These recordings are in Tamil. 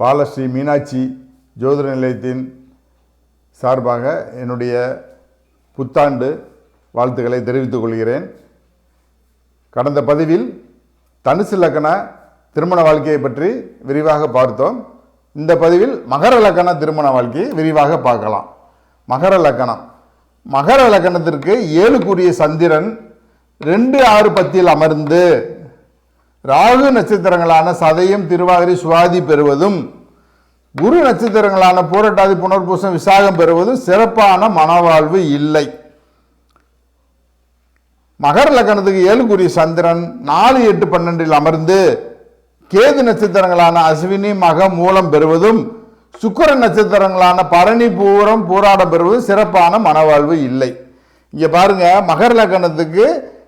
பாலஸ்ரீ மீனாட்சி ஜோதிட நிலையத்தின் சார்பாக என்னுடைய புத்தாண்டு வாழ்த்துக்களை தெரிவித்துக் கொள்கிறேன். கடந்த பதிவில் தனுசு லக்கண திருமண வாழ்க்கையை பற்றி விரிவாக பார்த்தோம். இந்த பதிவில் மகர லக்கண திருமண வாழ்க்கையை விரிவாக பார்க்கலாம். மகர லக்கணம் மகர லக்கணத்திற்கு ஏழுக்குரிய சந்திரன் ரெண்டு ஆறு பத்தில் அமர்ந்து ராகு நட்சத்திரங்களான சதயம் திருவாதிரை சுவாதி பெறுவதும் குரு நட்சத்திரங்களான பூரட்டாதி புனர்பூசம் விசாகம் பெறுவதும் சிறப்பான மனவாழ்வு இல்லை. மகர லக்கணத்துக்கு ஏழுக்குரிய சந்திரன் நாலு எட்டு பன்னெண்டில் அமர்ந்து கேது நட்சத்திரங்களான அஸ்வினி மக மூலம் பெறுவதும் சுக்கிர நட்சத்திரங்களான பரணி பூரம் பூராடம் பெறுவதும் சிறப்பான மனவாழ்வு இல்லை. இங்கே பாருங்க மகர லக்கணத்துக்கு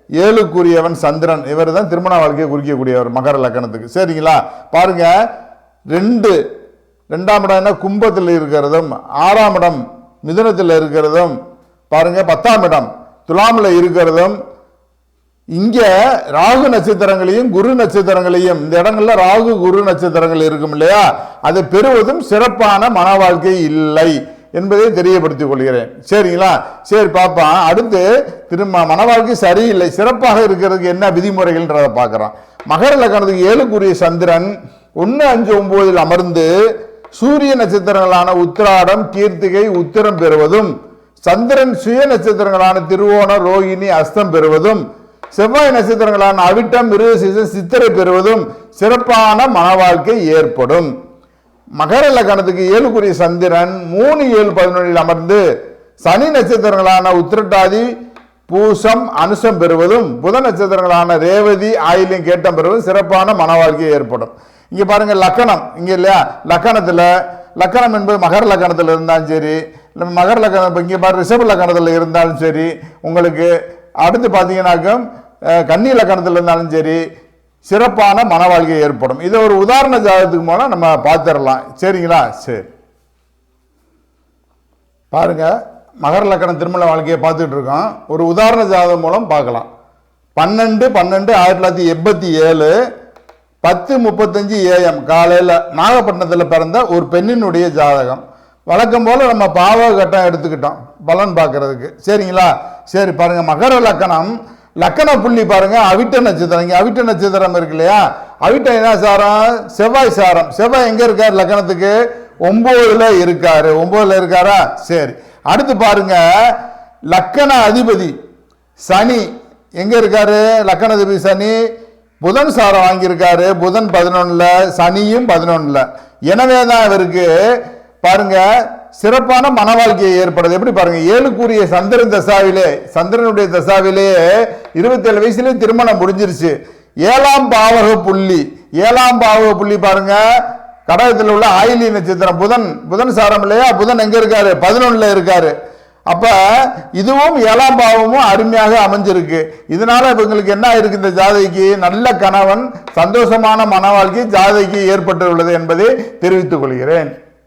ஏழுக்குரியவன் சந்திரன். இவர் தான் திருமண வாழ்க்கையை குறிக்கக்கூடியவர் மகர லக்கணத்துக்கு. சரிங்களா? பாருங்க ரெண்டு ரெண்டாம் இடம் என்ன? கும்பத்தில் இருக்கிறதும் ஆறாம் இடம் மிதுனத்தில் இருக்கிறதும் பாருங்க பத்தாம் இடம் துலாமில் இருக்கிறதும் இங்கே ராகு நட்சத்திரங்களையும் குரு நட்சத்திரங்களையும் இந்த இடங்கள்ல ராகு குரு நட்சத்திரங்கள் இருக்கும் இல்லையா? அதை பெறுவதும் சிறப்பான மன வாழ்க்கை இல்லை. என்பதை தெரியப்படுத்திக் கொள்கிறேன். சரிங்களா? சரி பாப்பா. அடுத்து திரும்ப மன வாழ்க்கை சரியில்லை. சிறப்பாக இருக்கிறதுக்கு என்ன விதிமுறைகள்ன்றதை பார்க்குறோம் மகர லக்கணத்துக்கு ஏழுக்குரிய சந்திரன் ஒன்று அஞ்சு ஒம்போதில் அமர்ந்து சூரிய நட்சத்திரங்களான உத்திராடம் கீர்த்திகை உத்திரம் பெறுவதும் சந்திரன் சுய நட்சத்திரங்களான திருவோணம் ரோகிணி அஸ்தம் பெறுவதும் செவ்வாய் நட்சத்திரங்களான அவிட்டம் மிருகசீசன் சித்திரை பெறுவதும் சிறப்பான மன வாழ்க்கை ஏற்படும். மகர லக்கணத்துக்கு ஏழுக்குரிய சந்திரன் மூணு ஏழு பதினொன்றில் அமர்ந்து சனி நட்சத்திரங்களான உத்திரட்டாதி பூசம் அனுசம் பெறுவதும் புத நட்சத்திரங்களான ரேவதி ஆயிலையும் கேட்டம் பெறுவதும் சிறப்பான மன வாழ்க்கை ஏற்படும். இங்கே பாருங்கள் லக்கணம். இங்கே இல்லையா? லக்கணத்தில் லக்கணம் என்பது மகர லக்கணத்தில் இருந்தாலும் சரி இல்லை மகர லக்கணம் இப்போ இங்கே பாரு ரிஷப லக்கணத்தில் இருந்தாலும் சரி உங்களுக்கு அடுத்து பார்த்தீங்கன்னாக்கும் கன்னி லக்கணத்தில் இருந்தாலும் சரி சிறப்பான மன வாழ்க்கை ஏற்படும். இதை ஒரு உதாரண ஜாதகத்துக்கு மூலம் நம்ம பார்த்துடலாம். சரிங்களா? சரி. பாருங்க. மகர லக்கணம் திருமண வாழ்க்கையை பார்த்துட்டு இருக்கோம். ஒரு உதாரண ஜாதகம் மூலம் பார்க்கலாம். பன்னெண்டு பன்னெண்டு ஆயிரத்தி தொள்ளாயிரத்தி எண்பத்தி ஏழு பத்து முப்பத்தஞ்சு ஏஎம். காலையில் நாகப்பட்டினத்தில் பிறந்த ஒரு பெண்ணினுடைய ஜாதகம். வழக்கம் போல் நம்ம பாவ கட்டம் எடுத்துக்கிட்டோம். பலன் பார்க்கறதுக்கு. சரிங்களா? சரி பாருங்கள் மகர லக்கணம் லக்கண புள்ளி பாருங்க அவிட்ட நட்சத்திரம். இங்கே அவிட்ட நட்சத்திரம் இருக்கு இல்லையா? அவிட்ட என்ன சாரம்? செவ்வாய் சாரம். செவ்வாய் எங்க இருக்கார் லக்கணத்துக்கு? ஒன்பதுல இருக்காரு. ஒன்பதுல இருக்காரா? சரி. அடுத்து பாருங்க லக்கண அதிபதி சனி. எங்க இருக்காரு? லக்கண அதிபதி சனி. புதன் சாரம் வாங்கியிருக்காரு. புதன் பதினொன்னுல சனியும் பதினொன்னுல. எனவே தான் இவருக்கு பாருங்க சிறப்பான மன வாழ்க்கையை ஏற்படுது. எப்படி பாருங்க ஏழுக்குரிய சந்திரன் தசாவிலே சந்திரனுடைய தசாவிலேயே இருபத்தேழு வயசுலேயும் திருமணம் முடிஞ்சிருச்சு. ஏழாம் பாவக புள்ளி. ஏழாம் பாவக புள்ளி பாருங்க. கடகத்தில் உள்ள ஆயிலி நட்சத்திரம். புதன் புதன் சாரம் இல்லையா? புதன் எங்க இருக்காரு? பதினொன்னுல இருக்காரு. அப்ப இதுவும் ஏழாம் பாவமும் அருமையாக அமைஞ்சிருக்கு. இதனால இவங்களுக்கு என்ன இருக்கு இந்த ஜாதைக்கு நல்ல கணவன் சந்தோஷமான மன வாழ்க்கை ஜாதைக்கு ஏற்பட்டுள்ளது என்பதை தெரிவித்துக் கொள்கிறேன்.